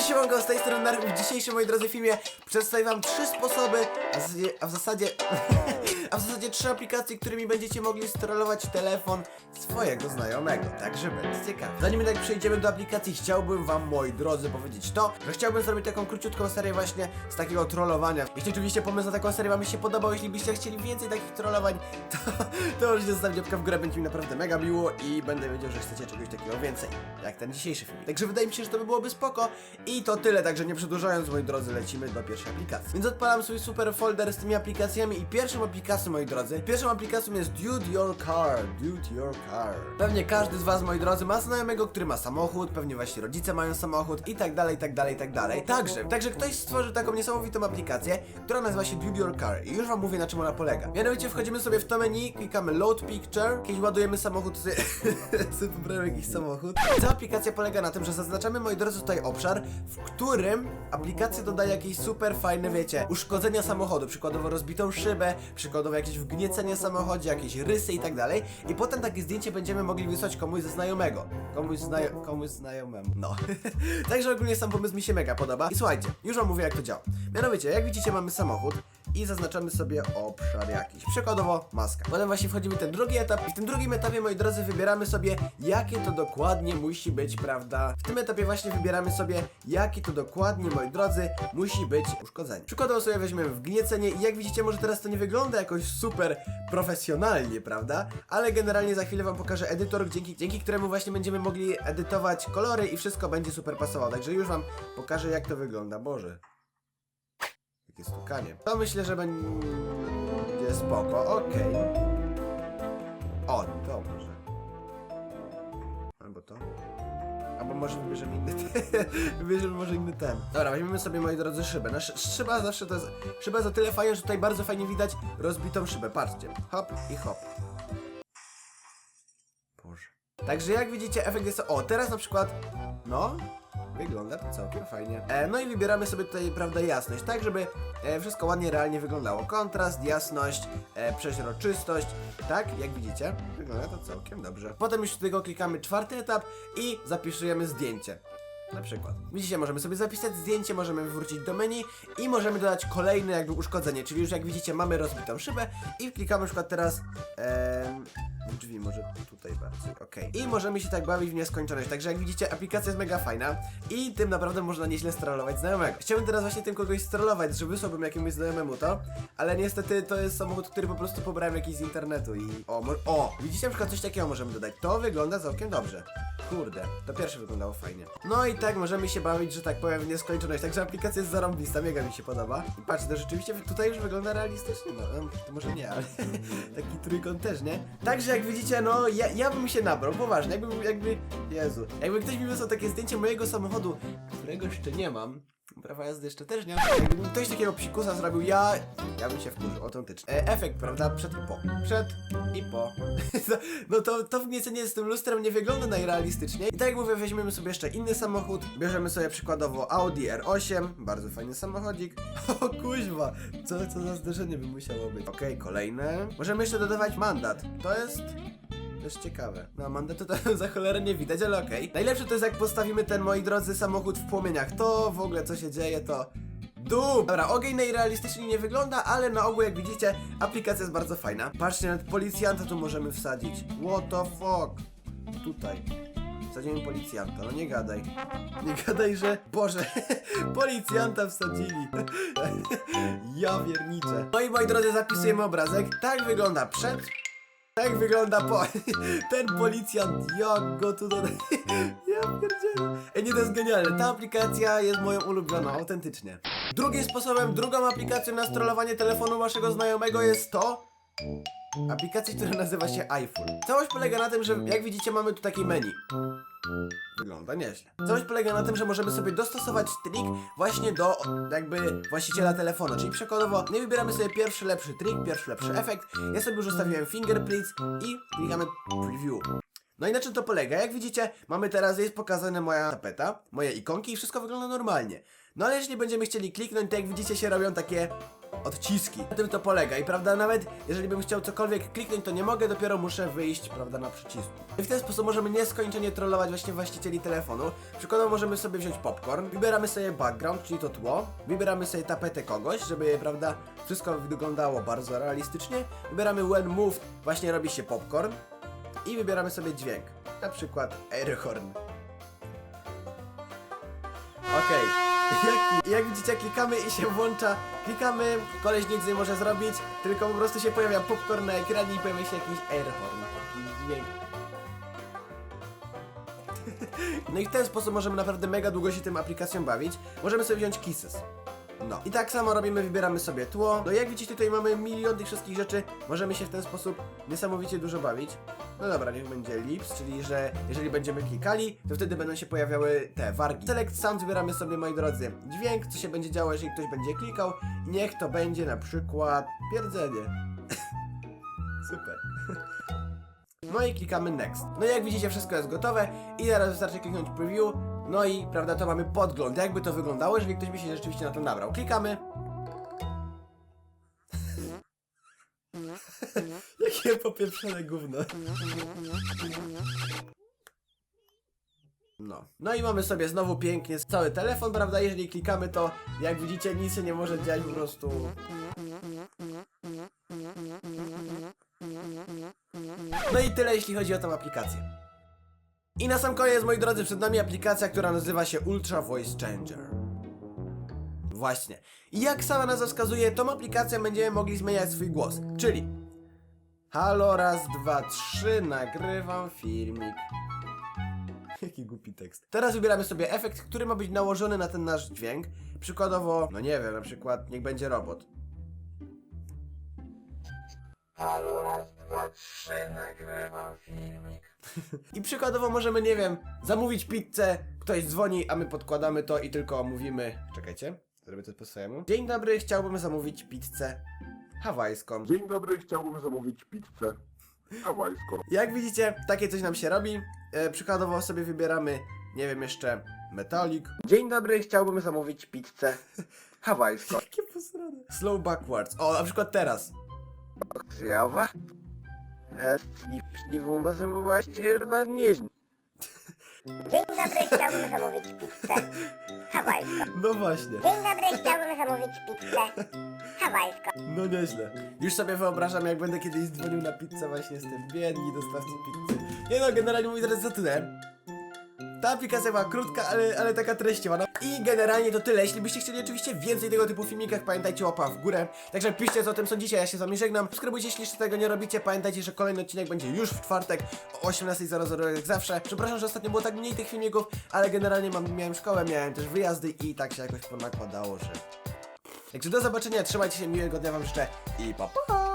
Cześć, siemanko, z tej strony Narek. W dzisiejszym, moi drodzy, filmie przedstawię wam trzy sposoby, a, z, a w zasadzie... a w zasadzie trzy aplikacje, którymi będziecie mogli sterować telefon swojego znajomego. Także będzie ciekawe. Zanim jednak przejdziemy do aplikacji, chciałbym wam, moi drodzy, powiedzieć to, że chciałbym zrobić taką króciutką serię właśnie z takiego trollowania. Jeśli oczywiście pomysł na taką serię wam się podobał, jeśli byście chcieli więcej takich trollowań, to, to możecie zostawić łapkę w górę, będzie mi naprawdę mega miło i będę wiedział, że chcecie czegoś takiego więcej, jak ten dzisiejszy film. Także wydaje mi się, że to by byłoby spoko i to tyle, także nie przedłużając, moi drodzy, lecimy do pierwszej aplikacji. Więc odpalam swój super folder z tymi aplikacjami i pierwszą aplikacją, moi drodzy, pierwszą aplikacją jest Dude Your Car, Dude Your Car. Pewnie każdy z was, moi drodzy, ma znajomego, który ma samochód, pewnie wasi rodzice mają samochód i tak dalej, i tak dalej, i tak dalej. Także, także ktoś stworzył taką niesamowitą aplikację, która nazywa się Dude Your Car i już wam mówię, na czym ona polega. Mianowicie wchodzimy sobie w to menu, klikamy Load Picture, kiedyś ładujemy samochód, sobie, sobie pobrałem jakiś samochód. Ta aplikacja polega na tym, że zaznaczamy, moi drodzy, tutaj obszar, w którym aplikacja dodaje jakieś super fajne, wiecie, uszkodzenia samochodu, przykładowo rozbitą szybę, przykładowo jakieś wgniecenie w samochodzie, jakieś rysy i tak dalej. I potem takie zdjęcie będziemy mogli wysłać komuś ze znajomego. Komuś, znajo komuś znajomemu. No. Także ogólnie sam pomysł mi się mega podoba. I słuchajcie, już wam mówię jak to działa. Mianowicie, jak widzicie mamy samochód i zaznaczamy sobie obszar jakiś. Przykładowo maska. Potem właśnie wchodzimy w ten drugi etap i w tym drugim etapie, moi drodzy, wybieramy sobie jakie to dokładnie musi być, prawda? W tym etapie właśnie wybieramy sobie jakie to dokładnie, moi drodzy, musi być uszkodzenie. Przykładowo sobie weźmiemy wgniecenie i jak widzicie, może teraz to nie wygląda jakoś super profesjonalnie, prawda? Ale generalnie za chwilę wam pokażę edytor, dzięki, dzięki któremu właśnie będziemy mogli edytować kolory i wszystko będzie super pasowało. Także już wam pokażę jak to wygląda. Boże. Jakie stukanie. To myślę, że będzie spoko. Okej. O, to może. Albo to. Albo może wybierzemy inny ten. wybierzemy może inny ten. Dobra, weźmiemy sobie, moi drodzy, szybę. Nasz, szyba zawsze to jest... Szyba jest o tyle fajna, że tutaj bardzo fajnie widać rozbitą szybę. Patrzcie. Hop i hop. Boże. Także jak widzicie, efekt jest... O, teraz na przykład... No... Wygląda to całkiem fajnie. E, no i wybieramy sobie tutaj, prawda, jasność, tak żeby e, wszystko ładnie, realnie wyglądało. Kontrast, jasność, e, przeźroczystość, tak, jak widzicie, wygląda to całkiem dobrze. Potem już tylko klikamy czwarty etap i zapisujemy zdjęcie. Na przykład. Widzicie, możemy sobie zapisać zdjęcie, możemy wrócić do menu i możemy dodać kolejne jakby uszkodzenie, czyli już jak widzicie mamy rozbitą szybę i klikamy na przykład teraz drzwi, może tutaj bardziej, okej. I możemy się tak bawić w nieskończoność, także jak widzicie aplikacja jest mega fajna i tym naprawdę można nieźle strollować znajomego. Chciałbym teraz właśnie tym kogoś strollować, że wysłałbym jakiemuś znajomemu to, ale niestety to jest samochód, który po prostu pobrałem jakiś z internetu i... O, o, widzicie na przykład coś takiego możemy dodać, to wygląda całkiem dobrze. Kurde, to pierwsze wyglądało fajnie. No i tak możemy się bawić, że tak powiem, w nieskończoność. Także aplikacja jest zarąbista, mega mi się podoba. I patrzcie, to rzeczywiście tutaj już wygląda realistycznie. No, to może nie, ale taki trójkąt też, nie? Także jak widzicie, no ja, ja bym się nabrał, poważnie. Jakby, jakby, Jezu, jakby ktoś mi wysłał takie zdjęcie mojego samochodu, którego jeszcze nie mam. Prawa jazdy jeszcze też nie mam. Jakby ktoś takiego psikusa zrobił, ja, ja bym się wkurzył, autentycznie. E, efekt, prawda? Przed i po. Przed i po. no to, to wgniecenie z tym lustrem nie wygląda najrealistycznie. I tak jak mówię, weźmiemy sobie jeszcze inny samochód. Bierzemy sobie przykładowo Audi R8, bardzo fajny samochodzik. O kuźwa, co, co za zderzenie by musiało być. Okej, kolejne. Możemy jeszcze dodawać mandat. To jest... Też ciekawe. No, mandatu to za cholerę nie widać, ale okej. Najlepsze to jest jak postawimy ten, moi drodzy, samochód w płomieniach. To w ogóle co się dzieje, to... Dup! Dobra, ogień najrealistycznie nie wygląda, ale na ogół jak widzicie, aplikacja jest bardzo fajna. Patrzcie, nawet policjanta tu możemy wsadzić. What the fuck? Tutaj. Wsadzimy policjanta, no nie gadaj. Nie gadaj, że... Boże, policjanta wsadzili. ja wierniczę. No i moi drodzy, zapisujemy obrazek. Tak wygląda przed... Tak wygląda po... Ten policjant, jak go tu dodać? Ja pierdzielę. Ej, nie, to jest genialne. Ta aplikacja jest moją ulubioną, autentycznie. Drugim sposobem, drugą aplikacją na strollowanie telefonu waszego znajomego jest to... Aplikacja, która nazywa się iPhone. Całość polega na tym, że jak widzicie mamy tu takie menu. Wygląda nieźle. Całość polega na tym, że możemy sobie dostosować trik właśnie do jakby właściciela telefonu. Czyli przykładowo nie wybieramy sobie pierwszy lepszy trik, pierwszy lepszy efekt. Ja sobie już ustawiłem fingerprints i klikamy preview. No i na czym to polega? Jak widzicie, mamy teraz, jest pokazana moja tapeta, moje ikonki i wszystko wygląda normalnie. No ale jeśli będziemy chcieli kliknąć, to jak widzicie się robią takie odciski. Na tym to polega i prawda, nawet jeżeli bym chciał cokolwiek kliknąć, to nie mogę, dopiero muszę wyjść, prawda, na przycisku. I w ten sposób możemy nieskończenie trollować właśnie właścicieli telefonu. Przykładowo możemy sobie wziąć popcorn, wybieramy sobie background, czyli to tło, wybieramy sobie tapetę kogoś, żeby, prawda, wszystko wyglądało bardzo realistycznie. Wybieramy when moved, właśnie robi się popcorn i wybieramy sobie dźwięk, na przykład airhorn. Okej. Jak, jak widzicie, klikamy i się włącza. Klikamy, koleś nic nie może zrobić, tylko po prostu się pojawia popcorn na ekranie i pojawia się jakiś airhorn. Taki dźwięk. No i w ten sposób możemy naprawdę mega długo się tym aplikacją bawić. Możemy sobie wziąć Kisses. No. I tak samo robimy, wybieramy sobie tło. No jak widzicie, tutaj mamy milion tych wszystkich rzeczy. Możemy się w ten sposób niesamowicie dużo bawić. No dobra, niech będzie lips, czyli że jeżeli będziemy klikali, to wtedy będą się pojawiały te wargi. Select sound wybieramy sobie, moi drodzy, dźwięk, co się będzie działo, jeżeli ktoś będzie klikał. Niech to będzie na przykład pierdzenie. Super. No i klikamy next. No i jak widzicie wszystko jest gotowe i teraz wystarczy kliknąć preview. No i prawda to mamy podgląd, jakby to wyglądało, jeżeli ktoś by się rzeczywiście na to nabrał. Klikamy. Jakie popieprzone gówno. No. No i mamy sobie znowu pięknie cały telefon, prawda? Jeżeli klikamy to, jak widzicie, nic się nie może dziać po prostu. No i tyle, jeśli chodzi o tą aplikację. I na sam koniec, moi drodzy, przed nami aplikacja, która nazywa się Ultra Voice Changer. Właśnie. I jak sama nazwa wskazuje, tą aplikacją będziemy mogli zmieniać swój głos. Czyli Halo, raz, dwa, trzy, nagrywam filmik. Jaki głupi tekst. Teraz wybieramy sobie efekt, który ma być nałożony na ten nasz dźwięk. Przykładowo, no nie wiem, na przykład niech będzie robot. Halo, raz, dwa, trzy, nagrywam filmik. I przykładowo możemy, nie wiem, zamówić pizzę, ktoś dzwoni, a my podkładamy to i tylko mówimy. Czekajcie, zrobię to po swojemu. Dzień dobry, chciałbym zamówić pizzę hawajską. Dzień dobry, chciałbym zamówić pizzę hawajską. Jak widzicie, takie coś nam się robi. E, przykładowo sobie wybieramy, nie wiem, jeszcze metalik. Dzień dobry, chciałbym zamówić pizzę hawajską. Jakie posrane. Slow backwards. O, na przykład teraz. Zjawa? Nie wumba zamówiłaś chyba nieźle. Dzień dobry, chciałbym zamówić pizzę hawajską. No właśnie. Dzień dobry, chciałbym zamówić pizzę hawajską. No nieźle. Już sobie wyobrażam, jak będę kiedyś dzwonił na pizzę właśnie z tym biedni dostawcy pizzy. Nie no, generalnie mój drodzy, za tyle. Ta aplikacja była krótka, ale, ale taka treściowa. No. I generalnie to tyle. Jeśli byście chcieli oczywiście więcej tego typu filmikach, pamiętajcie łapa w górę. Także piszcie co o tym sądzicie, ja się z wami żegnam. Subskrybujcie, jeśli jeszcze tego nie robicie. Pamiętajcie, że kolejny odcinek będzie już w czwartek o 18.00 jak zawsze. Przepraszam, że ostatnio było tak mniej tych filmików, ale generalnie mam, miałem szkołę, miałem też wyjazdy i tak się jakoś ponakładało, że... Także do zobaczenia, trzymajcie się, miłego dnia wam życzę i pa pa!